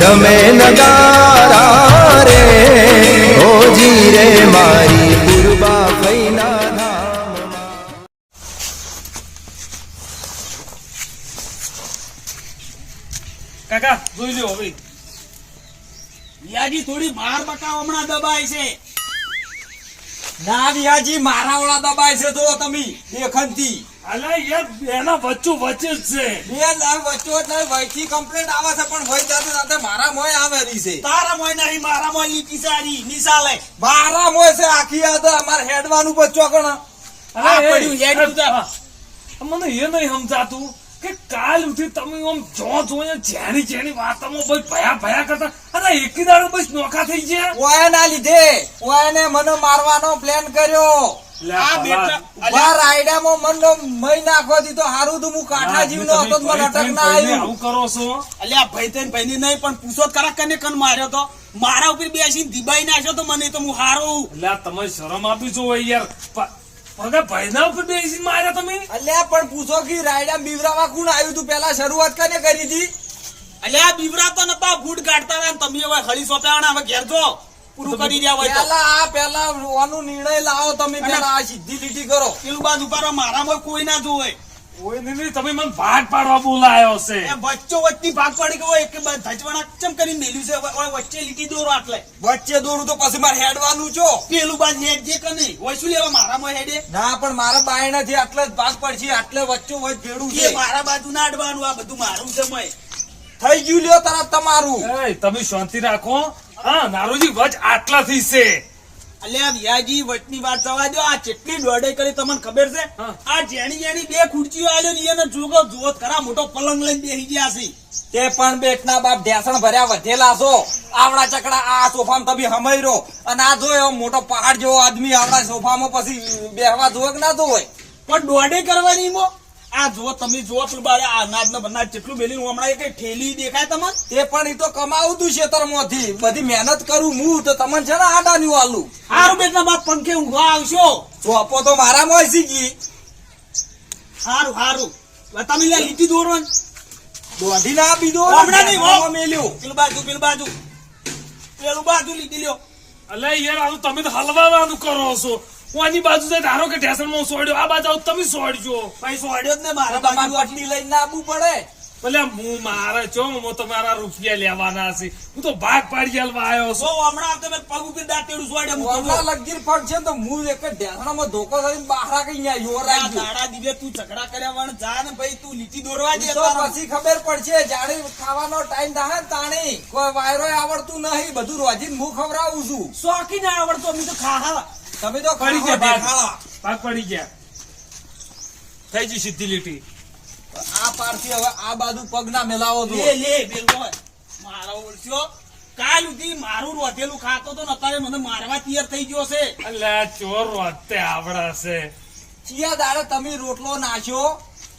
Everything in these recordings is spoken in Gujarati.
ઢમે નગારા રે ઓજી રે મારી પૂર્વા કાકા, જોઈ લ્યો હવે. થોડી માર હમણાં દબાય છે. ના વિયાજી, મારા વાળા દબાય છે જો તમે, દેખનથી. અલે યાર એના વચ્ચો વચ્ચે જ છે. બે લાખ વચ્ચો એટલે વહીથી કમ્પ્લેન્ટ આવે છે પણ વહી જાતે જાતે મારા મોય આવે રહી છે. તારા મોય નહીં મારા મોય લીટી સારી નિશાલે મારા મોય છે આખી આ તો અમાર હેડવાનું બચ્ચો કણ અરે પડ્યું, તું મને એ નહીં સમજાતું કે કાલ ઉઠી તમે આમ જો જોઈને જેની જેની વાતોમાં બસ ભયા ભયા કરતા અને એકી દાડો બસ નોખા થઈ ગયા. ઓયા ના લીધે ઓયને મને મારવાનો પ્લાન કર્યો. આ બેટા બાર રાયડામાં મનનો મહી નાખો દીધો હારું તો હું કાંઠા જીવનો તમે હતો મને અટક ના આવ્યું. આવું કરો છો? અલ્યા ભાઈ થઈને ભાઈ નહીં પણ પૂછો તો કને કન માર્યો તો? મારા ઉપર બેસીને ધીબાઈ નાખ્યો તો મને તો હું હારું. એટલે તમે શરમ આપી છો યાર. પગા ભાઈના ઉપર બેસી માર્યા તમે? અલ્યા પણ પૂછો કે રાયડા બીવરાવા કોણ આવ્યું તું? પેલા શરૂઆત કને કરી હતી અલ્યા બીવરા તો નતા ફૂટ કાઢતા હતા તમે હવે હળી સોપ્યા હવે ઘેર જો. પૂરું કરી રહ્યા હોય પેલા આ પેલા વાનો નિર્ણય લાવો તમે પેલા આ સિદ્ધિ લીટી કરો. પેલું બાજુ ઊભા મારામાં કોઈ ના જોવે. કોઈ નહીં, નહીં તમે મને ભાગ પાડવા બોલાયો છે. વચ્ચો વચ્ચી ભાગ પડી ગયો એક ધચવાણા ચમ કરીને મેલ્યું છે? હવે- હવે વચ્ચે લીટી દોરો આટલે. વચ્ચે દોડું તો પછી મારે હેડવાનું છો? પેલું બાજુ હેડ જે કને હોય શું લેવા મારામાં હેડે? ના પણ મારા બાયણાથી આટલે જ ભાગ પડશે આટલે વચ્ચો વચ્ચે ભેડું છે. મારા બાજુ ના અડવાનું આ બધું મારું છે મય. થઈ ગયું લ્યો તરત તમારું. એય, તમે શાંતિ રાખો. હા નારોજી વચ આટલાથી છે. અલ્યા વિયાજી વચની વાત થવા દો આ કેટલી દોડે કરી તમને ખબર છે? આ જેણી જેણી બે ખુરચીઓ આલ્યો ને એને જોગો જોત ખરા મોટો પલંગ લઈને બેસી ગયા છે. તે પણ બેટના બાપ ઢેસણ ભર્યા વધેલા છો. આવડા ચકડા આ સોફામાં તમે હમાઈ રહો. અને આ જો એવો મોટો પહાડ જેવો આદમી આવડા સોફામાં પછી બેહવા જોવે કે ના જોવે પણ દોડે કરવાની મો? આ જો તમે જો પેલું બારે અનાજ ને બનાજ કેટલું બેલી હમણાં એક ઠેલી દેખાય તમને? એ પણ એ તો કમાવતું છે તરમાંથી. બધી મહેનત કરું હું તો તમને છે ને આડાની આલું સારું બેટના બાપ પંખે ઊંઘવા આવશો. ચોપો તો મારામાં શીખી હારું સારું હવે તમે લે લીટી દોરો ને. દોઢી ના બીજો હમણાં નહીં, હો. મેલ્યું. પેલું બાજુ પેલું બાજુ પેલું બાજુ લીટી લ્યો. અલે યાર આનું તમે તો હલવાવાનું કરો છો. હું આની બાજુ જાય ધારો કે ઢેસણમાં સોડ્યો આ બાજુ આવું તમે સોડજો ભાઈ સોડ્યો જ ને મારા બાજુ પટ્ટી લઈને આવવું પડે. ભલે હું મારે છો હું તમારા રૂપિયા લેવાના છે. હું તો ભાગ પાડી આલવા આવ્યો છું. હમણાં આવતે મેં પગ ઉપર દાંતેડું સોડે મૂકું લગીર પગ છે તો હું એક ઢેસણામાં ધોકો થઈને બહાર કઈ આ રાખ્યો દાડા દીવે તું ઝઘડા કર્યા વણ જા ને ભાઈ તું લીટી દોરવા દે તો પછી ખબર પડશે જાણે ખાવાનો ટાઈમ થાય ને તાણી. કોઈ વાયરો આવડતું નહીં બધું રોજીને હું ખવડાવું છું. શોખી ના આવડતો અમે તો ખાહા. તમે તો પડી ગયા ભાગ ભાગ પડી ગયા. થઈ ગઈ સીધી લીટી. આ પારથી હવે આ બાજુ પગ ના મેલાવો લે લે બેલો મારો ઓળખ્યો કાલ સુધી મારું રોધેલું ખાતો તો ને અત્યારે મને મારવા તૈયાર થઈ ગયો છે. અલે ચોર વાતે આવડા છે. ચિયા દાડે તમે રોટલો નાખ્યો.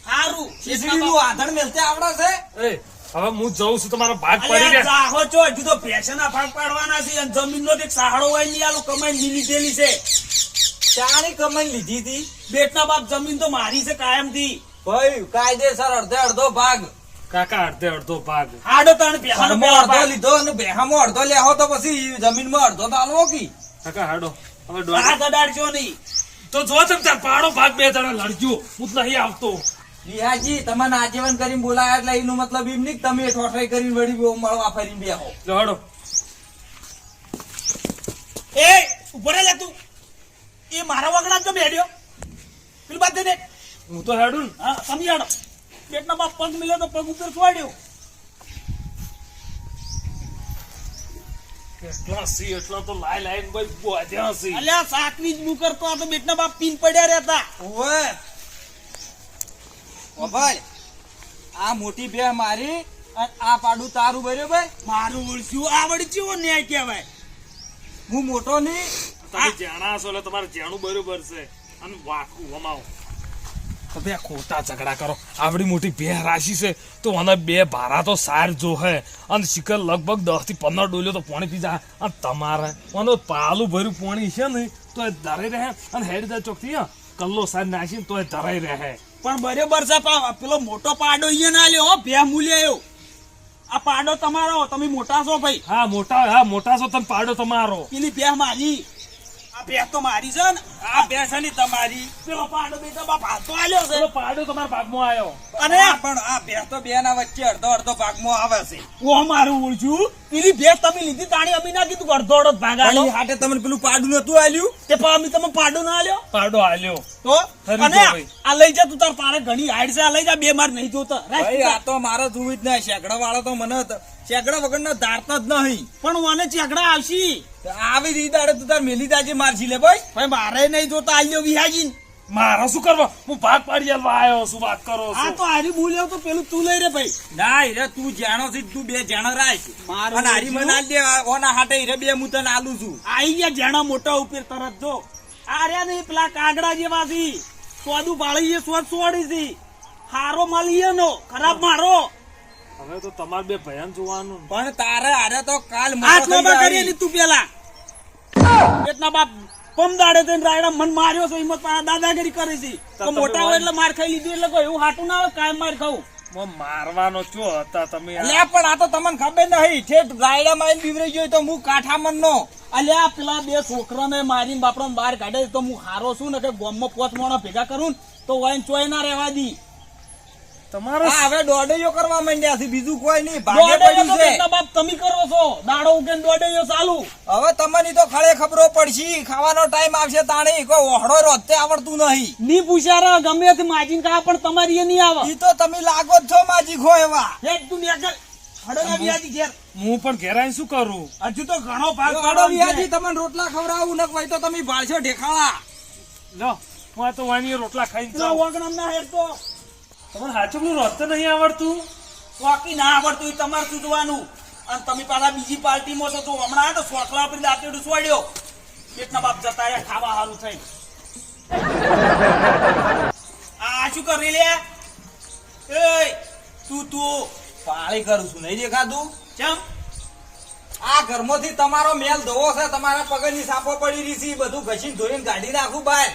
સારું ખીચડીનું આધણ મેલતે આવડે છે? એ હવે હું જઉં છું તમારો ભાગ પડી જાહો છો હજુ તો ભેંસના ભાગ પાડવાના છે અને જમીનનો એક સાહડો હોય નહીં આલો કમાઈ લી લીધેલી છે. ચાણી કમાઈ લીધી હતી? બેટના બાપ જમીન તો મારી છે કાયમથી. ભાઈ કાયદેસર અડધે અડધો ભાગ. કાકા અડધે અડધો ભાગ. હાડો તાણ ભેંસનો અડધો લીધો અને બેહામાં અડધો લેહો તો પછી જમીનમાં અડધો તો આલવો કી? કાકા હાડો. હવે દોડ. નહીં. તો જો તમે તાર પાડો ભાગ બે જણા લડજો. હું નહીં આવતો. લિહાજી તમને આજીવન કરીને બોલાયા એટલે એનો મતલબ એમ નહીં તમે ઠોઠાઈ કરીને વળી બહુ મળવા ફરીને બેહો. લો હાડો. એ ઉપર લે તું. એ મારા વગડા તો બેડ્યો પેલું બાદ દે હું તો હેડું હા તમે હેડો. પેટના બાપ પગ મિલ્યો તો પગ ઉપર છોડ્યો કેટલા સી એટલા તો લાઈ લાઈન ભાઈ બોધ્યા સી અલ્યા સાકરી જ મુકર તો આ તો બેટના બાપ પીન પડ્યા રહેતા. ઓવે. ઓ ભાઈ, આ મોટી બે મારી અને આ પાડું તારું બરાબર? મારું ઓળખ્યું. આવડી ચેવો ન્યાય કહેવાય? હું મોટો નહીં. તમે જાણા છો એટલે તમારે જાણું બરોબર છે. અને વાકું હમાવો તમે આ ખોટા ઝઘડા કરો. આવડી મોટી બે રાશિ છે. તો મને બે ભારા તો સાર જો હે અને શિખર લગભગ દસથી પંદર ડોલ્યો તો પાણી પી જાય. અને તમારે મને પાલું ભર્યું પાણી છે ને તો એ ધરાઈ રહે. અને હેડ ચોકથી કલ્લો સાર નાખીને તો એ ધરાઈ રહે. પણ બરોબર છે પેલો મોટો પાડો અહીંયા ના લ્યો હો ભે મૂલ્ય આવ્યો. આ પાડો તમારો તમે મોટા છો ભાઈ. હા મોટા હા મોટા છો તમે પાડો તમારો. પેલી ભેહ મારી. આ ભેહ તો મારી છે ને. આ ભેહ છે તમારી. પેલો પાડો બેટા બાપ હાથો આલ્યો છે. પેલો પાડો તમારા ભાગમાં આવ્યો અને પણ આ બે તો બે ના વચ્ચે અડધો અડધો ભાગમાં આવે છે. ઓ મારું ઓળખ્યું પેલી ભેહ તમે લીધી તાણી અમી ના કીધું અડધો અડધો ભાગ આલ્યો. હાટે તમને પેલું પાડું નતું આલ્યું? તે પા અમી તમે પાડો ના આલ્યો. પાડો આલ્યો. તો? અને આ લઈ જા તું તાર પારે ઘણી હાઈડ છે. આ લઈ જા બે માર નહીં જોતા. રાખ ભાઈ આ તો મારો જોવું જ ના શેકડા વાળો તો મને શેકડા વગર ના ધારતા જ નહીં. પણ મને ચેકડા આવશી આવી રીતે આડે તું તાર મેલી દાજે મારશી લે ભાઈ ભાઈ મારે નહીં જોતા આવ્યો વિહાજી મારા શું કરવા? હું ભાગ પાડી આલવા આવ્યો શું વાત કરો આ તો હારી ભૂલ્યો તો પેલું તું લઈ રે ભાઈ. ના હીરે તું જાણો છે તું બે જાણો રાખ. મારું હારી મને આલ દે ઓના હાટે હીરે બે હું તને આલું છું. આઈ ગયા જેણા મોટા ઉપર તરત જો. આ રહ્યા ને પેલા કાગડા જેવા છે. સોદું પાળી સ્વાદ સોડી છે. હારો માલી નો ખરાબ મારો. હવે તો તમારે બે ભયાન જોવાનું. પણ તારે હારે તો કાલ મોટો કરી. કરી તું પેલા. એટલા બાપ પમદાડે થઈને રાયડા મન માર્યો છે હિંમત પાડા દાદાગીરી કરે છે. તો મોટા હોય એટલે માર ખાઈ લીધું એટલે કોઈ એવું હાટું ના આવે કાયમ માર ખાવું. મારવાનો છો હતા તમે આ? અલ્યા પણ આ તો તમને ખબર નહીં. છે રાયડા માં બીવરાઈ ગયો તો હું કાઠામણ નો અલ્યા પેલા બે છોકરાને મારીને બાપડો બહાર કાઢે તો હું હારો છું ને કે ગોમમાં પોચ મોણા ભેગા કરું તો વાઈન ચોય ના રહેવા દી. તમારો હવે દોડૈયો કરવા માંડ્યા છે બીજું કોઈ નહીં ભાગે દોડેયો છે. બાપ તમે કરો છો? દાડો ઉકેન દોડેયો ચાલુ. હવે તમને તો ખરે ખબરો પડશે ખાવાનો ટાઈમ આવશે તાણે કોઈ ઓહડો રોતે આવડતું નહીં. ની પૂછારા ગમે તે માજીને કહા પણ તમારી એ નહીં આવે. ઈ તો તમે લાગો જ છો માજી ખો એવા. હેડ તું નેકર હડો વ્યાજી ઘેર. હું પણ ઘેરાઈને શું કરું? હજુ તો ઘણો ભાગ હડો તમને રોટલા ખવડાવું ન ભાઈ તો તમે ભાળશો ઢેખાળા લો હું તો વાની રોટલા ખાઈને જાઉં. વગણામ ના હેડ તો. તમારે સાચું હું રસ્તે નહીં આવડતું? વાકી ના આવડતું એ તમારે સુધવાનું અને તમે પાછા બીજી પાર્ટીમાં છો તો હમણાં તો સોખલા પર દાંતેડું સોડ્યો પેટના બાપ જતા રહ્યા, ખાવા સારું થઈ આ શું કરી લે? એ તું તું, પાળી કરું છું નહીં દેખાતું? ચમ? આ ઘરમાંથી તમારો મેલ ધોવો છે, તમારા પગની સાપો પડી રહી છે બધું ઘસીને ધોઈને કાઢી નાખું બહાર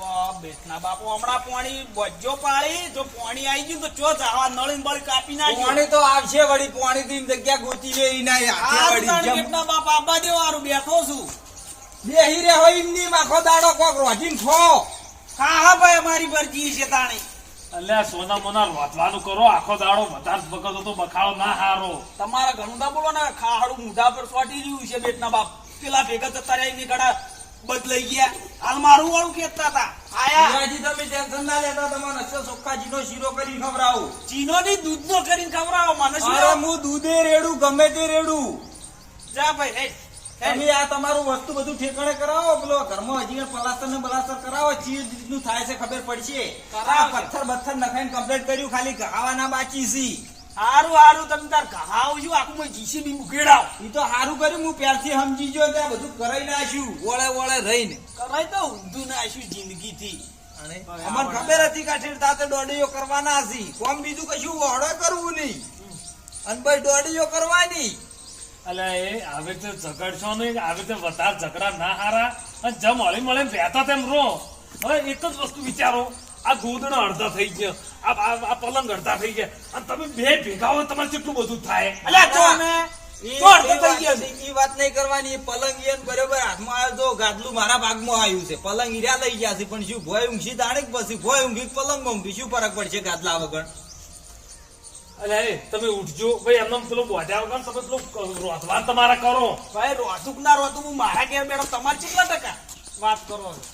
બેટના બાપુ હમણાં પોણી બજો પાડી જો પોણી આવી ગયું તો ચો જાવા નળીને બળી કાપી પાણી તો આવશે વળી પોણી થી જગ્યા ગોતી લે ઈ ના આ વળી. તાણ જેમ બેટના બાપ આબા દેવો હારું બેઠો છું. બેહી રે હોય એમની માખો દાડો કોક રોજીને ખો. હા હા ભાઈ અમારી મરજી છે તાણી. અલ્યા સોના મોના રોતવાનું કરો આખો દાડો વધારે બગડો તો બખાડો ના હારો. તમારા ઘણું ના બોલો ને ખાડું મૂઢા પર સોટી રહ્યું છે બેટના બાપ. પેલા ભેગા જતા રહ્યા એની ગળા બદલાઈ ગયા હાલ મારું વાળું કેતા હતા. આયા. તમે ટેન્શન ના લેતા તમારે નસો ચોખ્ખાજીનો શીરો કરી ખવડાવું. ચીનો ની દૂધ નો કરીને ખવડાવો મને અરે હું દૂધે રેડું ગમે તે રેડું. જા ભાઈ હેડ, હેડ. તમે આ તમારું વસ્તુ બધું ઠેકાણે કરાવો પેલો ઘરમાં હજી પલાસ્તર ને બલાસ્તર કરાવો ચીજનું થાય છે ખબર પડશે. આ પથ્થર બથ્થર નખાઈને કમ્પ્લેટ કર્યું ખાલી ખાવાના બાકી સી હારું હારું તમે તાર ઘાવ છું આખું મેં જીસીબી મુકેડાવ એ તો હારું કર્યું હું પ્યારથી સમજી ગયો ત્યાં બધું કરાઈ નાખ્યું. વળે વળે રહીને. કરાઈ તો ઊંધું નાખ્યું જિંદગી થી અમને ખબર હતી કે તાતે દોડીઓ કરવાના હતી કોમ બીજું કશું વહોડો કરવું નહીં. અને ભાઈ દોડીઓ કરવાની. એટલે એ હવે તો ઝઘડશો નહીં હવે તો વધારે ઝઘડા ના હારા. અને જમ હળી મળે રહેતા તેમ રહો. હવે એક જ વસ્તુ વિચારો. આ ગોદડા અડધા થઈ ગયા. આ પલંગ અડધા થઈ ગયા. અને તમે બે ભેગા હોય તમારે કેટલું બધું થાય. અલ્યા જો અમે ઈ- તો અડધો ઈ થઈ વાત ગયો છે. નથી, ઈ વાત નહીં કરવાની. પલંગ બરોબર હાથમાં આવ્યો તો ગાદલું મારા ભાગમાં આવ્યું છે. પલંગ ઈર્યા લઈ ગયા છે પણ શું ભોય ઊંઘી તાણે પછી ભોય ઊંઘી પલંગ ઊંઘી. શું ફરક પડશે ગાદલા વગર? અરે તમે ઉઠજો. ભાઈ એમને પેલો બોધ્યા વગર તમે પેલું રોધવાન તમારા કરો. ભાઈ રોતું ના રોતું હું મારા ઘેર મેડમ તમારે કેટલા ટકા? વાત કરો છો.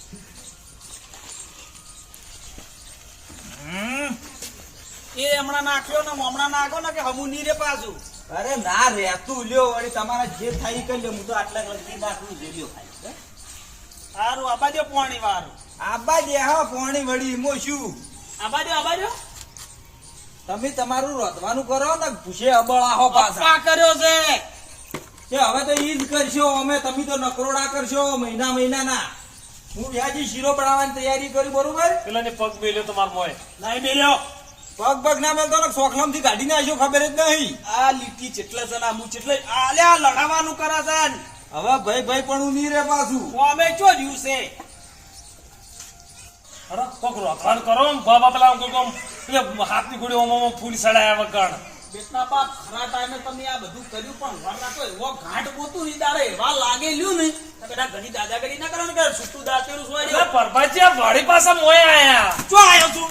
એ હમણાં નાખ્યો ને હમણાં નાખો ને કે હમું ની રે પાછું. અરે ના રહેતું લ્યો વળી તમારે જે થાય કરી લ્યો હું તો આટલા ગણતરી નાખું જે લ્યો સારું આબાજો પોણી વારું આબાજે હા પોણી વળી એમાં શું? આબાજો આબાજો તમે તમારું રોધવાનું કરો ને ભૂસે અબળાહો પાછા. કર્યો છે. કે હવે તો ઈદ કરશો અમે તમે તો નકરોડા કરશો મહિના મહિનાના. હું વ્યાજી શીરો બનાવવાની તૈયારી કરી બરોબર? પેલાને પગ મેલ્યો તમાર મોય નહીં મેલ્યો. પગ પગ ના મેલતો ને સોખલામથી કાઢી નાખ્યો ખબર જ નહીં. આ લીટી ચેટલા જણા હું ચેટલે આલ્યા લડાવાનું કરા છે હવે ભાઈ ભાઈ પણ હું નહીં રે પાછું. અમે ચો જ્યું છે? અરે કોક રોધવાન કરો ને બાબા પેલા આમ કોક આમ હાથની ગોળી ઓમ ઓમ ફૂલ સડાયા વગર. બેટના બાપ ખરા ટાઈમે તમે આ બધું કર્યું પણ વાર રાખો એવો ઘાટ ગોતું નહીં તારે એવા લાગે લ્યું ને બેટા ઘણી દાદાગીરી ના કરો ને કે છૂટું દાતેલું સોય અરે પરભાજી આ વાડી પાસે મોય આયા. ચો આયો છું.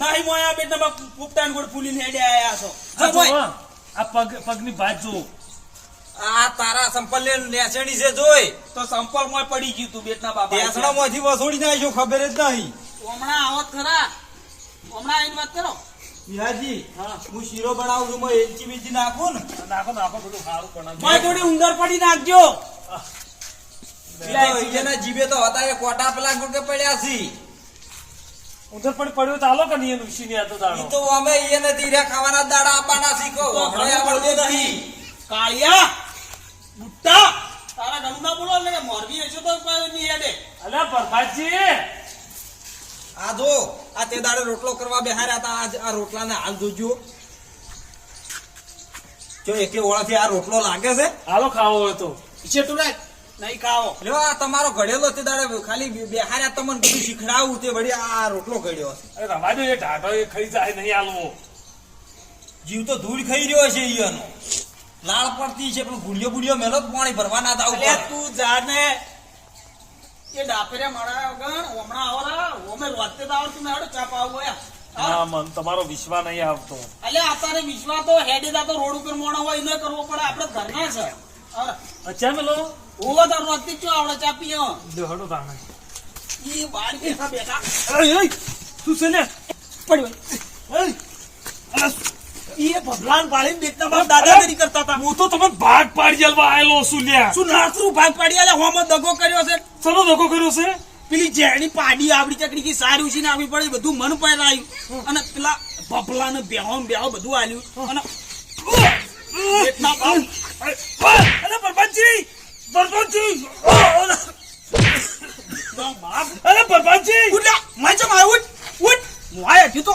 નહીં મોયા બેટના બાપ પુપટાન ગોળ ફૂલીને હેડે આયા છો. આ જો મોય. આ પગ પગની ભાત જો આ તારા સંપલ ને નેસણી છે જોઈ. તો સંપલ મોય પડી ગયું તું બેટના બાપા. ટેસડા માંથી વસોડી નાખ્યો ખબર જ નહીં. હમણાં આવત ખરા. હમણાં આવીને વાત કરો. વિહાજી હું. શીરો બનાવું છું એલચી બીજી નાખું ને. નાખો નાખો બધું સારું મોય થોડી ઉંદર પડી નાખજો. જીભે તો હતા કોટા પેલા ગુડકે પડ્યા છે. ઉંદર પણ પડ્યો તો હાલો કે નહીં ઋષિ ની નહીં આતો દાડો તો અમે એ નથી રે ખાવાના દાડા આપવાના શીખો તો હમણાં ઘણું નહીં. કાળિયા બુટ્ટા તારા ઘણું ના બોલો એટલે મોરબી હશે તો કોઈ નહીં હેડે. અલ્યા પરભાજી આ જો આ તે દાડે રોટલો કરવા બેહાર્યા હતા. આજ આ રોટલાને હાલ જોજો. જો એકે ઓળાથી આ રોટલો લાગે છે? હાલો ખાવો હોય તો. છેટું રાખ. નહીં ખાવો લ્યો આ તમારો ઘડેલો તે દાડે ખાલી બેહાર્યા તમને બધું શીખડાવું તે વળી આ રોટલો ઘડ્યો છે. અરે રવા દો એ ઢાઢો એ ખાઈ જાય નહીં હાલવો. જીવ તો ધૂળ ખાઈ રહ્યો છે ઈયાનો. લાળ પડતી છે પણ ગુડિયો ગુડિયો મેલો જ પાણી ભરવા હતા તું જાને એ ડાપરે મારા ગણ હમણાં આવરા ઓમે રોતે દાવર તું મેડો ચાપ આવો ના મન તમારો વિશ્વા નહીં આવતો. અલ્યા અત્યારે વિશ્વા તો હેડે દા તો રોડ ઉપર મોણો હોય એને કરવો પડે આપણે ઘરના છે. અચ્છા મેલો હું તો રોતે ચો આવડે ચા પીઓ દેહડો તાણે. ઈ બાર બેઠા. બેઠા અરે તું છે ને પડ્યો એ ભગવાન પાડીને બેટના બાપ દાદાગીરી કરતા હતા હું તો તમે ભાગ પાડી જલવા આયેલો છું લ્યા. શું નાથરું ભાગ પાડી આલે? હોમાં દગો કર્યો છે. ચલો ધોકો કર્યો છે? પેલી જેણી પાડી આપડી ચકડી કી સારી ઉછીને આવી પડી બધું મન પહેરાયું અને પેલા ભપલા ને બેહો બેહો બધું આલ્યું. અને પેટના બાપ અરે પરભાજી પરભાજી બાપ. અરે પરભાજી ઉઠ મેં ચમ ઉઠ. ઉઠ. હું આયો તો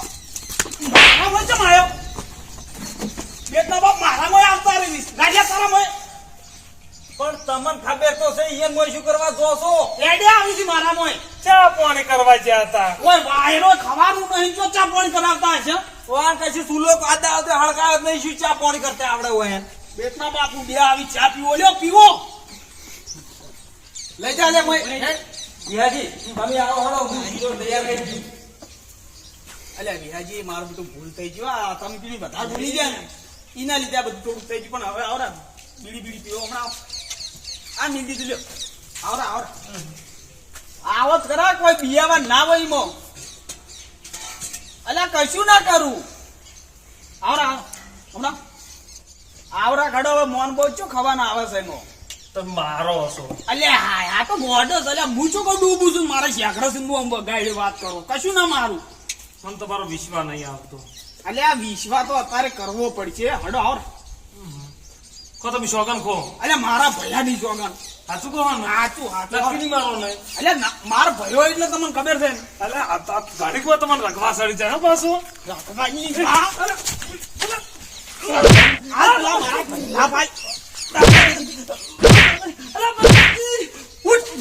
મારા મેં ચમ આવ્યો પેટના બાપ મારા મેં આવતા રહી ગાડિયા તારા મોય પણ તમને ખબર તો છે ઈયન મોય શું કરવા જો છો? એડે આવી છે મારા મોય ચા પાણી કરવા જ્યા હતા. ઓય વાયરો ખવાનું નહીં જો ચા પાણી કરાવતા છે વાન કશી સુલો આદા આવતે હળગાવ નહીં શું ચા પાણી કરતા આવડે હોય બેટના બાપુ બે આવી ચા પીવો લ્યો પીવો. લઈ જા લે મોય બિહાજી તમે આવો હળો તૈયાર કરી. અલ્યા બિહાજી મારું બધું ભૂલ થઈ ગયું. આ તમે કીધું બધા ભૂલી ગયા ને. એના લીધે આ બધું થોડું થઈ ગયું પણ હવે આવરા બીડી બીડી પીવો હમણાં આ મીલ દીધું લ્યો આવરા આવરા આવત ખરા કોઈ બિયાવા ના હોય મો અલ્યા કશું ના કરું આવરા હમણાં આવરા ઘડો હવે મોન બહુ છો ખવાના આવે છે મો તમે મારો હશો અલ્યા હા આ તો મોઢો છે અલ્યા હું શું કહું ડૂબું છું મારા શેકડા સિંધુ આમ વાત કરો કશું ના મારું મને તમારો વિશ્વાસ નહીં આવતો અલ્યા વિશ્વા તો અત્યારે કરવો પડશે. હડો આવ કો તમે શોગન ખો અલ્યા મારા ભયાની શોગન. સાચું કહો ને સાચું સાચું મારો નહીં. અલ્યા માર ભયો એટલે તમને ખબર છે ને. આ આ ગાડી કો તમને રખવા સડી જાય પાછો? રાખવાની આ આ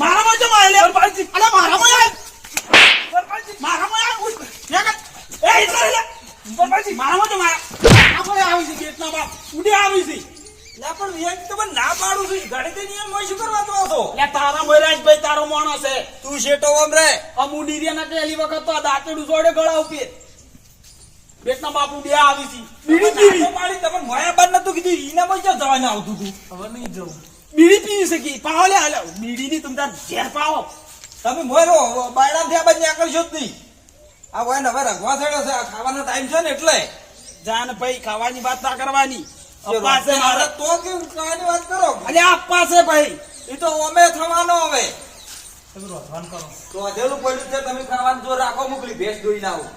મારામાં જમા અલ્યા મારામાં મારામાં. એ આપણે આવી છે ગેટના બાપ ઉડે આવી છે. લા પણ ના પાડું છું. તે ઈયન મોય શું કરવા એટલે તારા મહારાજ ભાઈ તારો માણસ છે. તું શેટો ઓમ રે. અમુ ડીરિયાના પહેલી વખત તો આ દાંતેડું જોડે ગળા ઉપર. બેટના બાપ ઉડે આવી છે. બીડી પીવી. પાડી તમે મોયા બાર નતું કીધું. ઈના મોય ક્યાં જવાને આવતું તું? હવે નહીં જવું. બીડી પીવી છે કે? પાવો લે હાલે. બીડી ની તમે ઝેર પાવો. તમે મોયરો બાયડા થયા બાદ નીકળશો જ નહીં. આ ભાઈ ને હવે રઘવા થયો છે આ ખાવાનો ટાઈમ છે ને એટલે. જાન ભાઈ ખાવાની વાત ના કરવાની. અપ્પા છે મારે મારે. તો કેવું ખાવાની વાત કરો? અલે અપ્પા છે ભાઈ. એ તો અમે થવાનો હવે. તમે પડ્યું છે ખાવાનું જો રાખો મોકલી ભેંસ દોઈ ના આવું.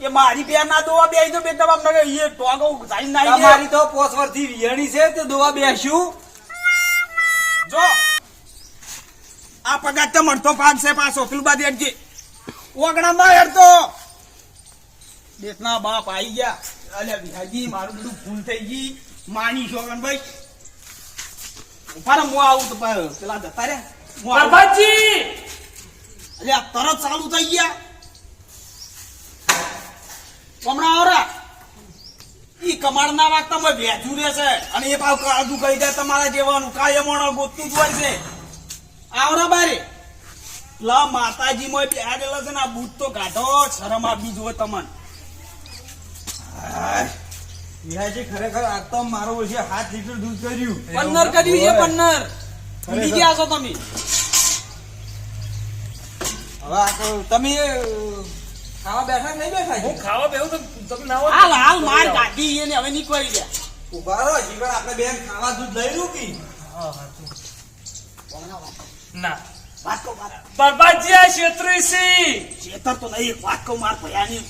એ મારી બે ના દોવા બે તો બેટા બાપ નગે એ ટોગો ના મારી તો પોસ વર્ષથી વિયણી છે તે દોવા બેસ્યું જો. આ પગાર તો મળતો પાંચ છે પાછો. પેલું બાદ હેડજે ઓગણા માં હેડતો. દેખના બાપ આઈ ગયા. અલ્યા વિહાજી મારું બધું ભૂલ થઈ ગઈ. માની શોગન ભાઈ? ઉપાડે હું આવું તો પેલા જતા રે હું અલ્યા તરત ચાલુ થઈ ગયા. હમણાં આવરા. ઈ કમાડના વાગતા માં વેચું રહેશે. અને એ પાવ કાળું કહી દે તમારા જેવાનું. કાયમોણો ગોતું જ હોય છે. આવરા બારે. લા માતાજી મોય બેહાડેલા છે ને આ બૂટ તો કાઢો શરમ આપી જુઓ તમને. વિહાજી ખરેખર આ તો મારો ઓછે હાથ લીટર દૂધ કર્યું. પંદર કર્યું છે પંદર ભૂલી ગયા છો તમે. હવે આ તો તમે ખાવા બેઠા નહીં બેઠા હું ખાવા બેહું તો તમે ના હાલ હાલ માર કાઢી એને હવે નીકળી ગયા ઊભા રહો જીવન આપણે બેન ખાવા દૂધ લઈ રૂકી હા હા ના. વાત કહું આ તો નહીં વાત કહું માર ભયાની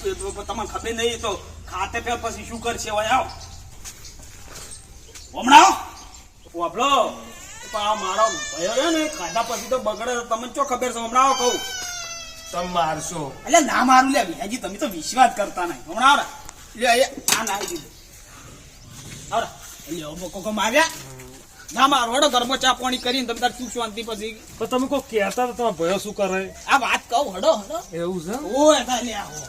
તમને ખબર નહીં તો ખાતે ફેર પછી શું કરશે હવે આવો. હમણાં આ મારો ભયો ને ખાધા પછી તો બગડે તમને ચો ખબર છે? હમણાં કહું. તમે મારશો. એટલે ના મારું લે વિહાજી તમે તો વિશ્વાસ કરતા નહીં. હમણાં આવરા લે આ નાખી દીધું. આવરા એટલે કોકો માર્યા. ના મારો હડો ઘરમાં ચા પાણી કરીને તમે તાર સુખ શાંતિ પછી. પણ તમે કોઈ કહેતા હતા તમારા ભયો શું કરે? આ વાત કહું હડો હડો એવું છે? ઓય તા લે આવો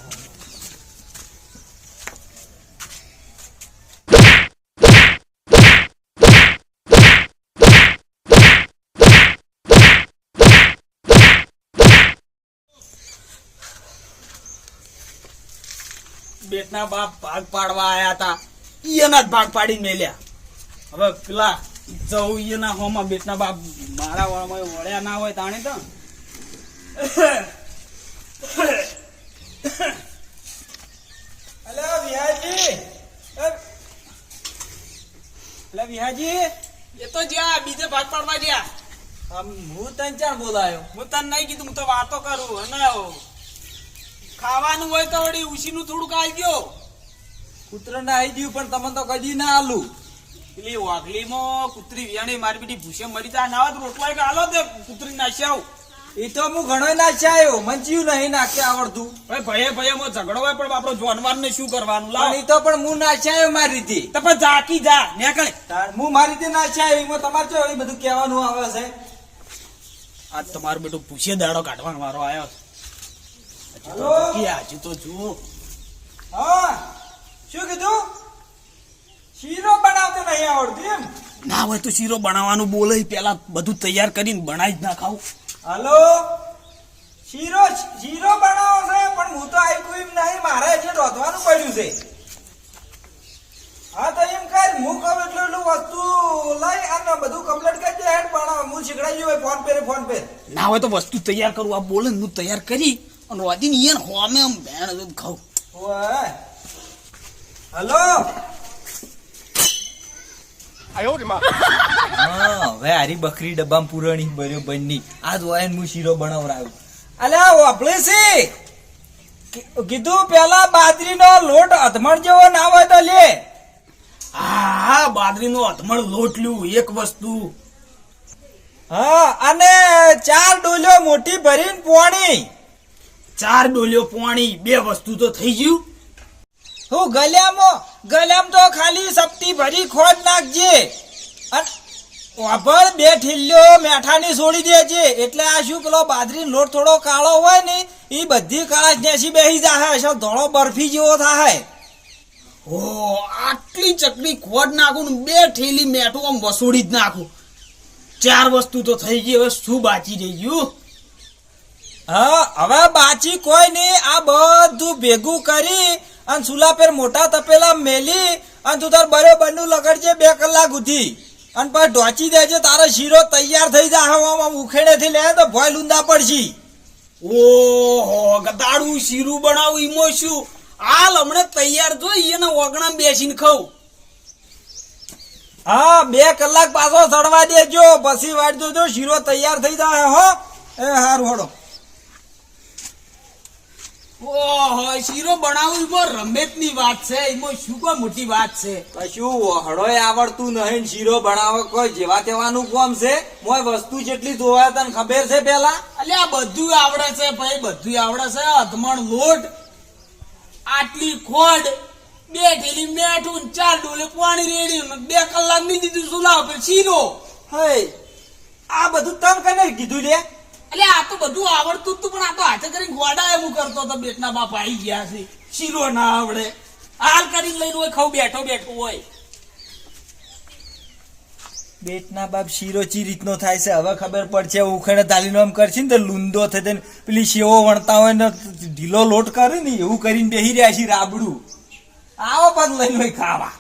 બેટના બાપ ભાગ પાડવા આયા હતા. એના જ ભાગ પાડી મેલ્યા. હવે પેલા જવું ઈયના હોમાં બેટના બાપ મારા વાળામાં વળ્યા ના હોય તાણે તો. હલો વિહાજી. હલો વિહાજી. એ તો જ્યાં બીજે ભાગ પાડવા જ્યાં. આમ હું તને ચાર બોલાયો? હું તને નહીં કીધું હું તો વાતો કરું અને ખાવાનું હોય તો વળી ઉશીનું થોડુંક આવજો કૂતરો ને આવી ગયું પણ તમે તો કદી ના આલું. પેલી વાઘલીમાં કૂતરી વિયાણી મારી બેટી ભૂસે મરી તા ના હોય તો રોટલા એક આલો તે કૂતરી નાસી આવું એ તો હું ઘણો નાખ્યો મંચ્યું નહીં નાખે આવડતું. ભાઈ ભયે ભયે માં ઝઘડો હોય પણ આપણો જાનવર ને શું કરવાનું? લાવ. એ તો પણ હું નાખ્યો મારી રીતે. તો પણ ઝાકી જા નીકળે. હું મારી રીતે નાખ્યા એમાં તમારે જો એ બધું કહેવાનું આવે છે? આજ તમારું બેટું પૂછે દાડો કાઢવાનો વારો આવ્યો હલો? કે હજુ તો જુઓ. હા શું કીધું? શીરો બનાવતો નહીં આવડતું એમ. ના હોય તો શીરો બનાવવાનું બોલે પેલા બધું તૈયાર કરીને બનાવી જ ના ખાવ. હલો? શીરો શીરો બનાવો છે પણ હું તો આવ્યું એમ નહીં મારે એટલે રોધવાનું પડ્યું છે. હા તો એમ કર હું કહું એટલું એટલું વસ્તુ લઈ અને બધું કમ્પ્લીટ કરી દે હેડ પણ હું શીખડાઈ ગયો ફોન પે ફોન પે. ના હોય તો વસ્તુ તૈયાર કરું આ બોલે હું તૈયાર કરી અને રોજીને ઈયન હોમે આમ ભેણ ખાવ ઓય. હલો? હા હવે હારી બકરી ડબ્બામાં પુરાણી ભર્યો બનની આ હોય હું શીરો બનાવરાયો. અલ્યા વાપલે છે. કીધું પેલા બાજરીનો લોટ અધમણ જેવો ના હોય તો લે. હા બાદરીનો અધમણ લોટ લ્યું એક વસ્તુ. હા અને ચાર ડોલ્યો મોટી ભરીને પોણી. ચાર ડોલિયો પોણી બે વસ્તુ તો થઈ ગયું. હું ગલ્યામાં ગલ્યામ તો ખાલી સપ્તી ભરી ખોટ નાખજે. વાભળ બે ઠીલ્યો મેઠાની છોડી દેજે. એટલે આ શું પેલો બાજરી લોટ થોડો કાળો હોય ને એ બધી કાળા નેસી બેસી જાય છે ધોળો બરફી જેવો થાય ઓ આટલી ચકડી ખોડ નાખું ને બે ઠેલી મેઠું આમ વસોડી જ નાખું. ચાર વસ્તુ તો થઈ ગઈ હવે શું બાચી રહી ગયું? હા હવે બાચી કોઈ નહીં આ બધું ભેગું કરી અને સુલા પેર મોટા તપેલા મેલી અને તું તાર બરો બંડું લગડજે બે કલાક ઉધી અને પછી ઢોચી દેજે તારો શીરો તૈયાર થઈ જાય. ઉખેડેથી ઉખેડે લે તો ભોય લુંદા પડશી. ઓહો ગદાડું શીરું બનાવું ઈમો શું? હાલ હમણાં તૈયાર જોઈ એના ઓગણા બેસીને ખાઉં. હા બે કલાક પાછો સડવા દેજો. પછી વાટ જોજો શીરો તૈયાર થઈ જાય હો. એ હારું હડો ઓહો શીરો બનાવું એમાં રમેતની વાત છે એમાં શું કોઈ મોટી વાત છે? કશું હળોય આવડતું નહીં શીરો બનાવો કોઈ જેવા તેવાનું કોમ છે? મોય વસ્તુ જેટલી જોવા તને ખબર છે પેલા? અલ્યા આ બધું આવડે છે ભાઈ બધું આવડે છે અધમણ લોટ આટલી ખોડ બે ઠેલી મેઠું ચાર ડોલે પાણી રેડી બે કલાકની દીધું સુલાવ પર શીરો? હે આ બધું તમ કને કીધું લે? એટલે આ તો બધું આવડતું હતું પણ આ તો હાથે કરીને ગોડા એવું કરતો હતો બેટના બાપ આવી ગયા છે. શીરો ના આવડે. હાલ કરીને લઈને હોય ખાવ બેઠો બેઠો હોય. બેટના બાપ શીરો ચી રીતનો થાય છે? હવે ખબર પડશે, ઉખેડે તાલીનો આમ કરશે ને તો લૂંદો થઈ થઈને પેલી સેવો વણતા હોય ને ઢીલો લોટ કરે ને એવું કરીને બેહી રહ્યા છે રાબડું. આવો પગ લઈને હોય ખાવા.